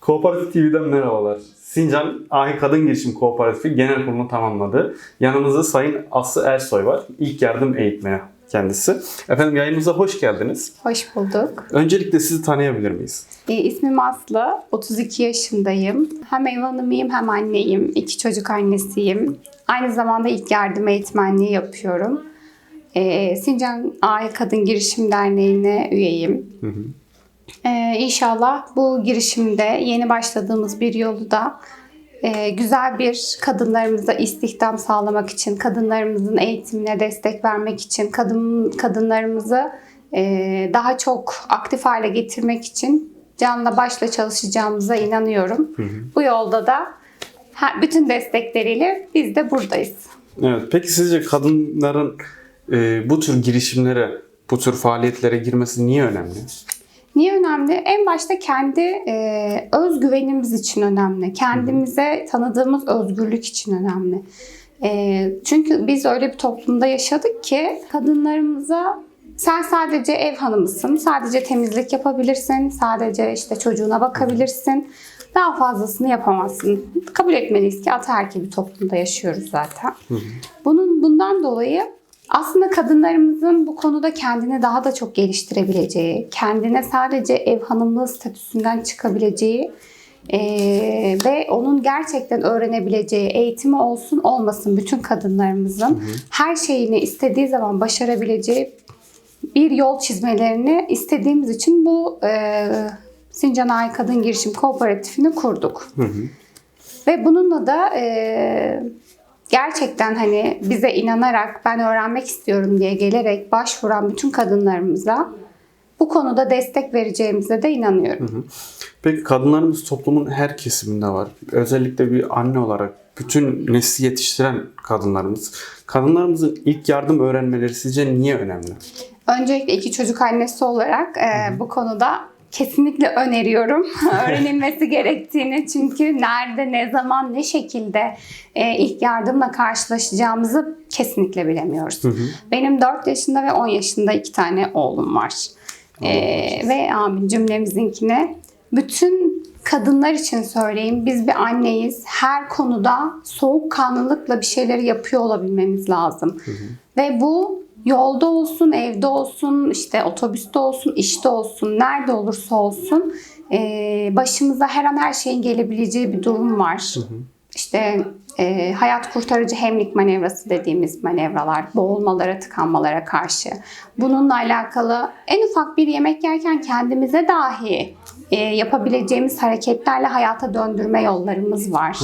Kooperatif TV'den merhabalar. Sincan Ahi Kadın Girişim Kooperatifi genel kurulunu tamamladı. Yanımızda Sayın Aslı Ersoy var. İlk yardım eğitmeni kendisi. Efendim yayınımıza hoş geldiniz. Hoş bulduk. Öncelikle sizi tanıyabilir miyiz? E, ismim Aslı, 32 yaşındayım. Hem ev hanımıyım hem anneyim. İki çocuk annesiyim. Aynı zamanda ilk yardım eğitmenliği yapıyorum. E, Sincan Aile Kadın Girişim Derneği'ne üyeyim. E, inşallah bu girişimde yeni başladığımız bir yolu da e, güzel bir kadınlarımıza istihdam sağlamak için, kadınlarımızın eğitimine destek vermek için, kadın kadınlarımızı e, daha çok aktif hale getirmek için canla başla çalışacağımıza inanıyorum. Bu yolda da bütün destekleriyle biz de buradayız. Evet. Peki sizce kadınların e, bu tür girişimlere, bu tür faaliyetlere girmesi niye önemli? Niye önemli? En başta kendi e, özgüvenimiz için önemli. Kendimize tanıdığımız özgürlük için önemli. E, çünkü biz öyle bir toplumda yaşadık ki kadınlarımıza sen sadece ev hanımısın, sadece temizlik yapabilirsin, sadece işte çocuğuna bakabilirsin. Daha fazlasını yapamazsın. Kabul etmeliyiz ki ataerkil bir toplumda yaşıyoruz zaten. Bunun bundan dolayı aslında kadınlarımızın bu konuda kendini daha da çok geliştirebileceği, kendine sadece ev hanımlığı statüsünden çıkabileceği eee, ve onun gerçekten öğrenebileceği eğitimi olsun olmasın bütün kadınlarımızın her şeyini istediği zaman başarabileceği bir yol çizmelerini istediğimiz için bu eee Sincan Ay Kadın Girişim Kooperatifini kurduk. Ve bununla da eee, gerçekten hani bize inanarak ben öğrenmek istiyorum diye gelerek başvuran bütün kadınlarımıza bu konuda destek vereceğimize de inanıyorum. Peki kadınlarımız toplumun her kesiminde var. Özellikle bir anne olarak bütün nesli yetiştiren kadınlarımız. Kadınlarımızın ilk yardım öğrenmeleri sizce niye önemli? Öncelikle iki çocuk annesi olarak e, bu konuda kesinlikle öneriyorum öğrenilmesi gerektiğini. Çünkü nerede, ne zaman, ne şekilde e, ilk yardımla karşılaşacağımızı kesinlikle bilemiyoruz. Benim 4 yaşında ve 10 yaşında iki tane oğlum var. E, ve abi cümlemizinkine bütün kadınlar için söyleyeyim biz bir anneyiz. Her konuda soğukkanlılıkla bir şeyleri yapıyor olabilmemiz lazım. Ve bu yolda olsun, evde olsun, işte otobüste olsun, işte olsun, nerede olursa olsun e, başımıza her an her şeyin gelebileceği bir durum var. İşte e, hayat kurtarıcı hemlik manevrası dediğimiz manevralar, boğulmalara, tıkanmalara karşı. Bununla alakalı en ufak bir yemek yerken kendimize dahi e, yapabileceğimiz hareketlerle hayata döndürme yollarımız var.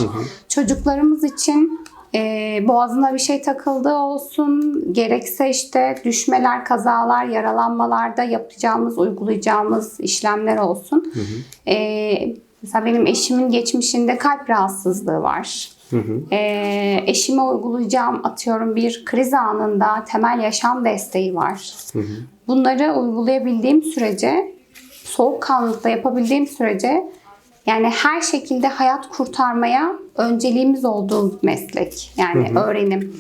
Çocuklarımız için e, boğazına bir şey takıldığı olsun, gerekse işte düşmeler, kazalar, yaralanmalarda yapacağımız, uygulayacağımız işlemler olsun. E, mesela benim eşimin geçmişinde kalp rahatsızlığı var. E, eşime uygulayacağım atıyorum bir kriz anında temel yaşam desteği var. Bunları uygulayabildiğim sürece, soğukkanlılıkla yapabildiğim sürece yani her şekilde hayat kurtarmaya önceliğimiz olduğu meslek. Yani öğrenim.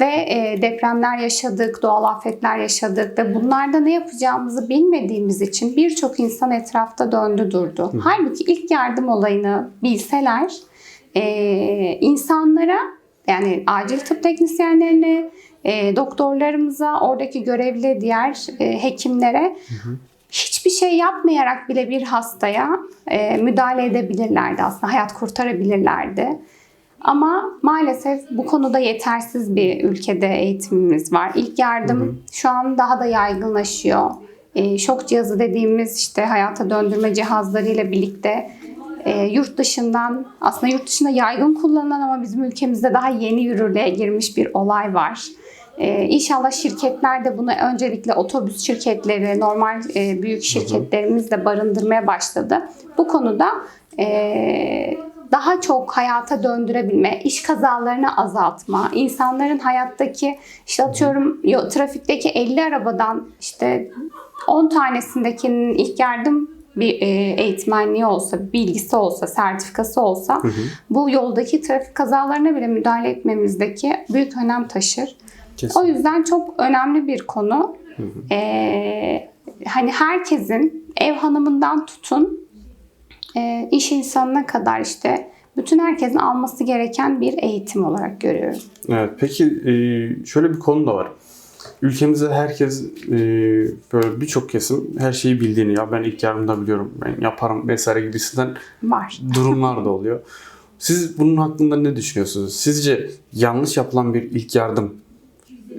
Ve e, depremler yaşadık, doğal afetler yaşadık ve bunlarda ne yapacağımızı bilmediğimiz için birçok insan etrafta döndü durdu. Halbuki ilk yardım olayını bilseler e, insanlara yani acil tıp teknisyenlerine, e, doktorlarımıza, oradaki görevli diğer e, hekimlere hiçbir şey yapmayarak bile bir hastaya e, müdahale edebilirlerdi aslında, hayat kurtarabilirlerdi. Ama maalesef bu konuda yetersiz bir ülkede eğitimimiz var. İlk yardım şu an daha da yaygınlaşıyor. E, şok cihazı dediğimiz işte hayata döndürme cihazlarıyla birlikte e, yurt dışından aslında yurt dışında yaygın kullanılan ama bizim ülkemizde daha yeni yürürlüğe girmiş bir olay var. Ee, inşallah şirketler de bunu öncelikle otobüs şirketleri, normal e, büyük şirketlerimiz de barındırmaya başladı. Bu konuda e, daha çok hayata döndürebilme, iş kazalarını azaltma, insanların hayattaki işte atıyorum yo- trafikteki 50 arabadan işte 10 tanesindekinin ilk yardım bir e, eğitmenliği olsa, bilgisi olsa, sertifikası olsa bu yoldaki trafik kazalarına bile müdahale etmemizdeki büyük önem taşır. Kesin. O yüzden çok önemli bir konu. Ee, hani herkesin ev hanımından tutun e, iş insanına kadar işte bütün herkesin alması gereken bir eğitim olarak görüyorum. Evet, peki e, şöyle bir konu da var. Ülkemizde herkes e, böyle birçok kesim her şeyi bildiğini ya ben ilk yardımda biliyorum ben yaparım vesaire gibisinden Var. durumlar da oluyor. Siz bunun hakkında ne düşünüyorsunuz? Sizce yanlış yapılan bir ilk yardım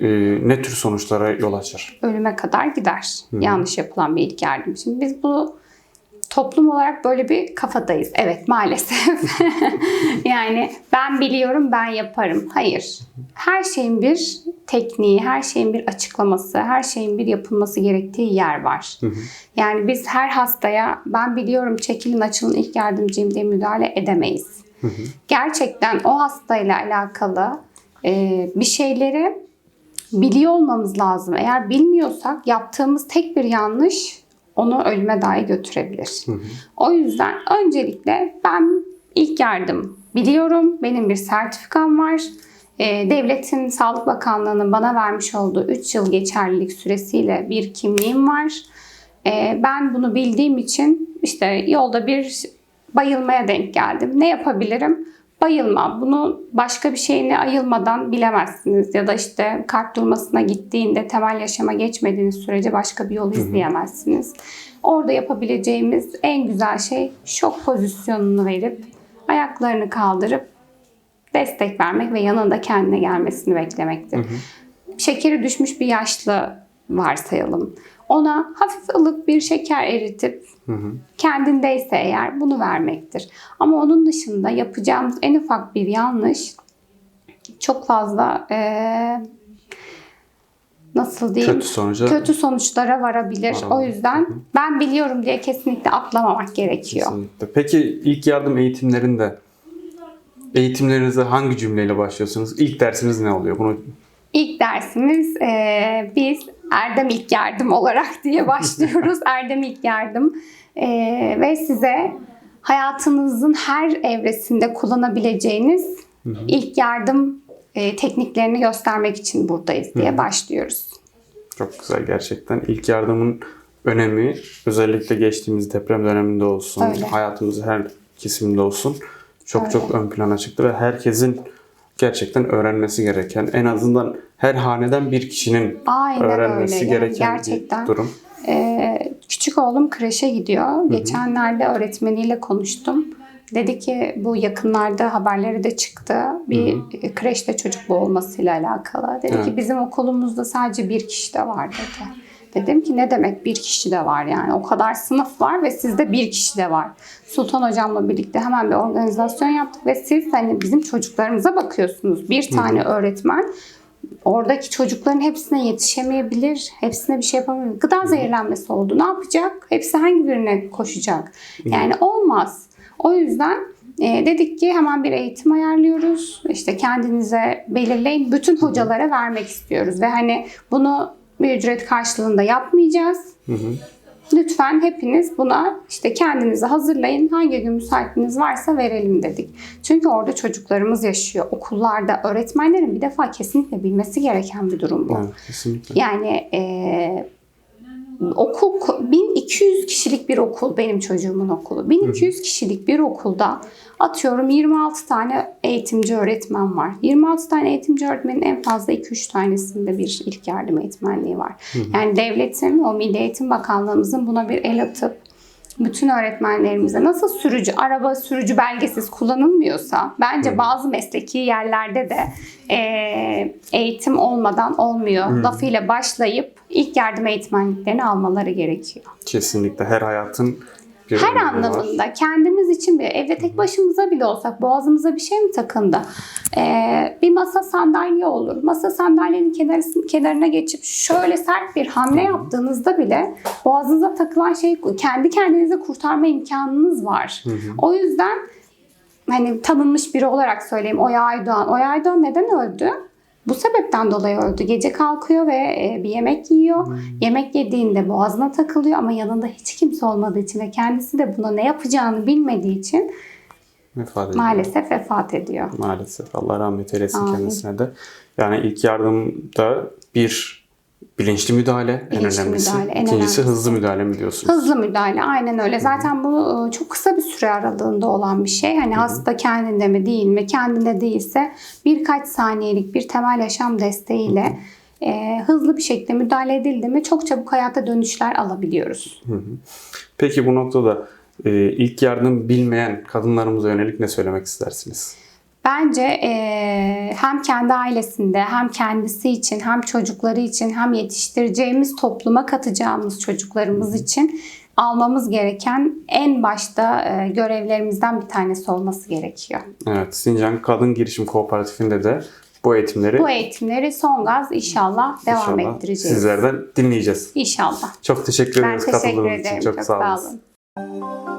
e, ne tür sonuçlara yol açar? ölüme kadar gider. Yanlış yapılan bir ilk yardım. Şimdi biz bu toplum olarak böyle bir kafadayız. Evet maalesef. yani ben biliyorum ben yaparım. Hayır. Her şeyin bir tekniği, her şeyin bir açıklaması, her şeyin bir yapılması gerektiği yer var. Yani biz her hastaya ben biliyorum çekilin açılın ilk yardımcıyım diye müdahale edemeyiz. Gerçekten o hastayla alakalı e, bir şeyleri biliyor olmamız lazım. Eğer bilmiyorsak yaptığımız tek bir yanlış onu ölüme dahi götürebilir. O yüzden öncelikle ben ilk yardım biliyorum. Benim bir sertifikam var. Ee, devletin Sağlık Bakanlığı'nın bana vermiş olduğu 3 yıl geçerlilik süresiyle bir kimliğim var. Ee, ben bunu bildiğim için işte yolda bir bayılmaya denk geldim. Ne yapabilirim? Bayılma. Bunu başka bir şeyine ayılmadan bilemezsiniz. Ya da işte kalp durmasına gittiğinde temel yaşama geçmediğiniz sürece başka bir yol izleyemezsiniz. Orada yapabileceğimiz en güzel şey şok pozisyonunu verip ayaklarını kaldırıp destek vermek ve yanında kendine gelmesini beklemektir. Şekeri düşmüş bir yaşlı varsayalım. Ona hafif ılık bir şeker eritip kendindeyse eğer bunu vermektir. Ama onun dışında yapacağımız en ufak bir yanlış çok fazla eee, nasıl diyeyim Kötü sonuca kötü sonuçlara varabilir. Varabilir. O yüzden ben biliyorum diye kesinlikle atlamamak gerekiyor. Kesinlikle. Peki ilk yardım eğitimlerinde eğitimlerinize hangi cümleyle başlıyorsunuz? İlk dersiniz ne oluyor? Bunu İlk dersimiz eee, biz Erdem İlk Yardım olarak diye başlıyoruz. Erdem İlk Yardım Eee, ve size hayatınızın her evresinde kullanabileceğiniz ilk yardım eee, tekniklerini göstermek için buradayız diye başlıyoruz. Çok güzel gerçekten. İlk yardımın önemi özellikle geçtiğimiz deprem döneminde olsun, Öyle. hayatımızın her kesiminde olsun çok Öyle. çok ön plana çıktı ve herkesin gerçekten öğrenmesi gereken, en azından her haneden bir kişinin Aynen öğrenmesi öyle. Yani gereken gerçekten. bir durum. Ee, küçük oğlum kreşe gidiyor. Geçenlerde öğretmeniyle konuştum. Dedi ki bu yakınlarda haberleri de çıktı. Bir kreşte çocuk boğulmasıyla alakalı. Dedi Evet. ki bizim okulumuzda sadece bir kişi de var dedi. Dedim ki ne demek bir kişi de var yani o kadar sınıf var ve sizde bir kişi de var. Sultan hocamla birlikte hemen bir organizasyon yaptık ve siz hani bizim çocuklarımıza bakıyorsunuz. Bir tane öğretmen oradaki çocukların hepsine yetişemeyebilir. Hepsine bir şey yapamayabilir. Gıda zehirlenmesi oldu. Ne yapacak? Hepsi hangi birine koşacak? Yani olmaz. O yüzden e, dedik ki hemen bir eğitim ayarlıyoruz. İşte kendinize belirleyin. Bütün hocalara vermek istiyoruz. Ve hani bunu bir ücret karşılığında yapmayacağız. Lütfen hepiniz buna işte kendinizi hazırlayın. Hangi gün müsaitliğiniz varsa verelim dedik. Çünkü orada çocuklarımız yaşıyor. Okullarda öğretmenlerin bir defa kesinlikle bilmesi gereken bir durum bu. Evet, kesinlikle. Yani e, okul 1200 kişilik bir okul benim çocuğumun okulu. 1200 kişilik bir okulda atıyorum 26 tane eğitimci öğretmen var. 26 tane eğitimci öğretmenin en fazla 2-3 tanesinde bir ilk yardım eğitmenliği var. Yani devletin, o Milli Eğitim Bakanlığımızın buna bir el atıp bütün öğretmenlerimize nasıl sürücü, araba sürücü belgesiz kullanılmıyorsa bence bazı mesleki yerlerde de e, eğitim olmadan olmuyor. Lafıyla başlayıp ilk yardım eğitmenliklerini almaları gerekiyor. Kesinlikle her hayatın bir Her önemi var. anlamında kendimiz için bir evde tek başımıza bile olsak boğazımıza bir şey mi takındı? Ee, bir masa sandalye olur. Masa sandalyenin kenarı, kenarına geçip şöyle sert bir hamle yaptığınızda bile boğazınıza takılan şeyi kendi kendinize kurtarma imkanınız var. O yüzden hani tanınmış biri olarak söyleyeyim Oya Aydoğan. Oya Aydoğan neden öldü? Bu sebepten dolayı öldü. Gece kalkıyor ve e, bir yemek yiyor. Yemek yediğinde boğazına takılıyor ama yanında hiç kimse olmadığı için ve kendisi de buna ne yapacağını bilmediği için Vefat ediyor. maalesef vefat ediyor. Maalesef. Allah rahmet eylesin Amin. kendisine de. Yani ilk yardımda bir bilinçli müdahale en Bilinçli önemlisi. müdahale, en İkincisi önemlisi. hızlı müdahale mi diyorsunuz? Hızlı müdahale aynen öyle. Zaten bu e, çok kısa bir süre aralığında olan bir şey. Hani hasta kendinde mi değil mi? Kendinde değilse birkaç saniyelik bir temel yaşam desteğiyle e, hızlı bir şekilde müdahale edildi mi çok çabuk hayata dönüşler alabiliyoruz. Peki bu noktada e, ilk yardım bilmeyen kadınlarımıza yönelik ne söylemek istersiniz? Bence e, hem kendi ailesinde hem kendisi için hem çocukları için hem yetiştireceğimiz topluma katacağımız çocuklarımız için almamız gereken en başta e, görevlerimizden bir tanesi olması gerekiyor. Evet, Sincan Kadın Girişim Kooperatifinde de bu eğitimleri Bu eğitimleri son gaz inşallah devam inşallah ettireceğiz. sizlerden dinleyeceğiz. İnşallah. Çok teşekkür ederiz katıldığınız için. Çok, Çok sağ sağ olun. olun.